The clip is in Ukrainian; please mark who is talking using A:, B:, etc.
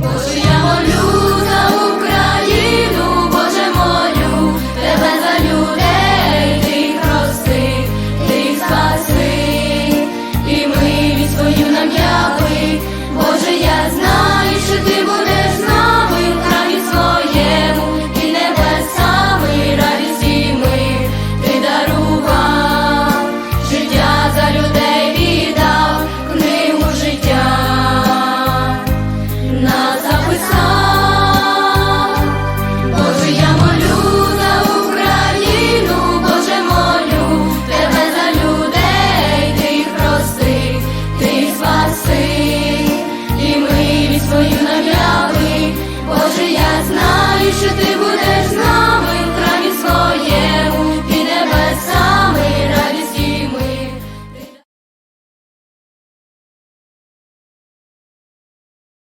A: Боже, я молю знаю, що ти будеш.